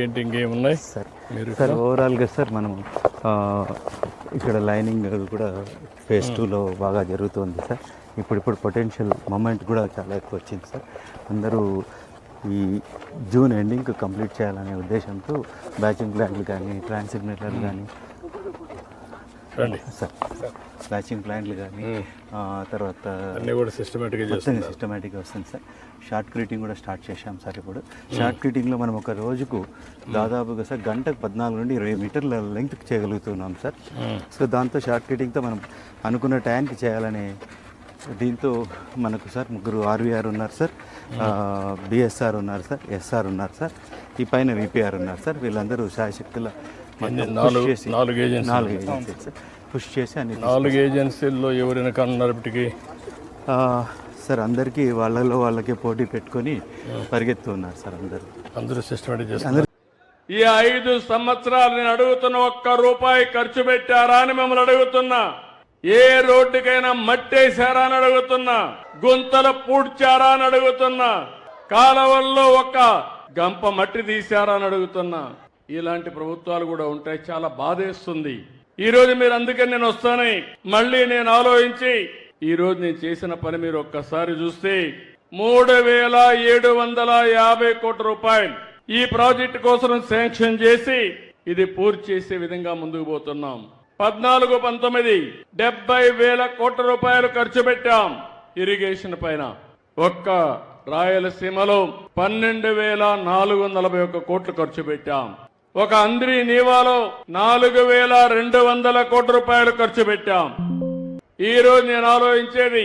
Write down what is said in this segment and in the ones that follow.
ఇంకేంటి ఇంకేమున్నాయి? సార్ మీరు సార్ ఓవరాల్గా సార్ మనం ఇక్కడ లైనింగ్ కూడా ఫేజ్ టూలో బాగా జరుగుతుంది సార్. ఇప్పుడు ఇప్పుడు పొటెన్షియల్ మూమెంట్ కూడా చాలా ఎక్కువ వచ్చింది సార్. అందరూ ఈ జూన్ ఎండింగ్ కంప్లీట్ చేయాలనే ఉద్దేశంతో బ్యాచింగ్ ప్లాంట్లు కానీ ట్రాన్స్మిటర్లు కానీ రండి. సార్ బ్యాచింగ్ ప్లాంట్లు కానీ తర్వాత అన్నీ కూడా సిస్టమేటిక్గా సిస్టమేటిక్గా వస్తుంది సార్. షార్ట్ క్రీటింగ్ కూడా స్టార్ట్ చేశాం సార్ ఇప్పుడు. షార్ట్ క్రీటింగ్లో మనం ఒక రోజుకు దాదాపుగా సార్ గంటకు పద్నాలుగు నుండి ఇరవై మీటర్ల లెంగ్త్ చేయగలుగుతున్నాం సార్. సో దాంతో షార్ట్ క్రీటింగ్తో మనం అనుకున్న టైంకి చేయాలనే దీంతో మనకు సార్ ముగ్గురు ఆర్వీఆర్ ఉన్నారు సార్. బిఎస్ఆర్ ఉన్నారు సార్ ఎస్ఆర్ ఉన్నారు సార్. ఈ పైన విపిఆర్ ఉన్నారు సార్. వీళ్ళందరూ push నాలుగు ఏజెన్సీ నాలుగు పుష్ చేసి అన్ని నాలుగు ఏజెన్సీల్లో ఎవరైనా కన్నరపటికి ఆ, సార్ అందరికీ వాళ్ళలో వాళ్ళకే పోటీ పెట్టుకొని పరిగెత్తున్నారు సార్ అందరూ. అందరూ సిస్టమేటిక్ చేస్తున్నారు. ఈ ఐదు సంవత్సరాలు నేను అడుగుతున్న ఒక్క రూపాయి ఖర్చు పెట్టారా అని మిమ్మల్ని అడుగుతున్నా. ఏ రోడ్డుకైనా మట్టేశారా అని అడుగుతున్నా. గుంతలు పూడ్చారా అని అడుగుతున్నా. కాలవల్లో ఒక గంప మట్టి తీశారా అని అడుగుతున్నా. ఇలాంటి ప్రభుత్వాలు కూడా ఉంటాయి చాలా బాధేస్తుంది. ఈ రోజు మీరు అందుకని నేను వస్తానని మళ్ళీ నేను ఆలోచించి ఈ రోజు నేను చేసిన పని మీరు ఒక్కసారి చూస్తే మూడు వేల ఏడు వందల యాభై కోట్ల రూపాయలు ఈ ప్రాజెక్టు కోసం శాంక్షన్ చేసి ఇది పూర్తి చేసే విధంగా ముందుకు పోతున్నాం. పద్నాలుగు పంతొమ్మిది డెబ్బై వేల కోట్ల రూపాయలు ఖర్చు పెట్టాం ఇరిగేషన్ పైన. ఒక్క రాయలసీమలో పన్నెండు వేల నాలుగు వందల నలభై ఒక్క కోట్లు ఖర్చు పెట్టాం. ఒక అంద్రి నీవాలో నాలుగు వేల రెండు వందల కోట్ల రూపాయలు ఖర్చు పెట్టాం. ఈ రోజు నేను ఆలోచించేది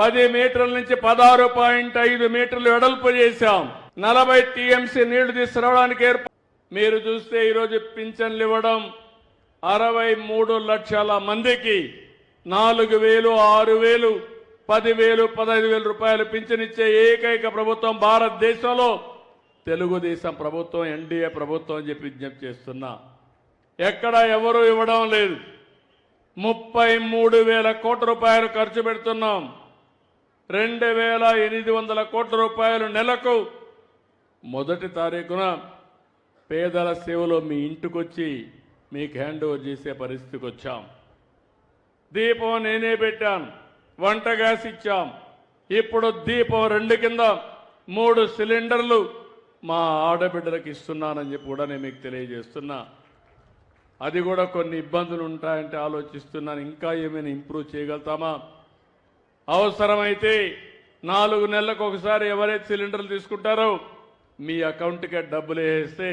పది మీటర్ల నుంచి పదహారు పాయింట్ ఐదు మీటర్లు వెడల్పు చేశాం. నలభై టీఎంసీ నీళ్ళు తీసుకురావడానికి ఏర్ప మీరు చూస్తే ఈరోజు పింఛన్లు ఇవ్వడం అరవై మూడు లక్షల మందికి నాలుగు వేలు ఆరు వేలు పదివేలు పదహైదు వేల రూపాయలు పింఛనిచ్చే ఏకైక ప్రభుత్వం భారతదేశంలో తెలుగుదేశం ప్రభుత్వం ఎన్డీఏ ప్రభుత్వం అని చెప్పి విజ్ఞప్తి చేస్తున్నా. ఎక్కడ ఎవరు ఇవ్వడం లేదు. ముప్పై మూడు వేల కోట్ల రూపాయలు ఖర్చు పెడుతున్నాం. రెండు వేల ఎనిమిది వందల కోట్ల రూపాయలు నెలకు. మొదటి తారీఖున పేదల సేవలో మీ ఇంటికొచ్చి మీకు హ్యాండ్ ఓవర్ చేసే పరిస్థితికి వచ్చాం. దీపం నేనే పెట్టాను. వంట గ్యాస్ ఇచ్చాం. ఇప్పుడు దీపం రెండు కింద మూడు సిలిండర్లు మా ఆడబిడ్డలకు ఇస్తున్నానని చెప్పి కూడా నేను మీకు తెలియజేస్తున్నా. అది కూడా కొన్ని ఇబ్బందులు ఉంటాయంటే ఆలోచిస్తున్నాను. ఇంకా ఏమైనా ఇంప్రూవ్ చేయగలుగుతామా? అవసరమైతే నాలుగు నెలలకు ఒకసారి ఎవరైతే సిలిండర్లు తీసుకుంటారో మీ అకౌంట్కే డబ్బులు వేస్తే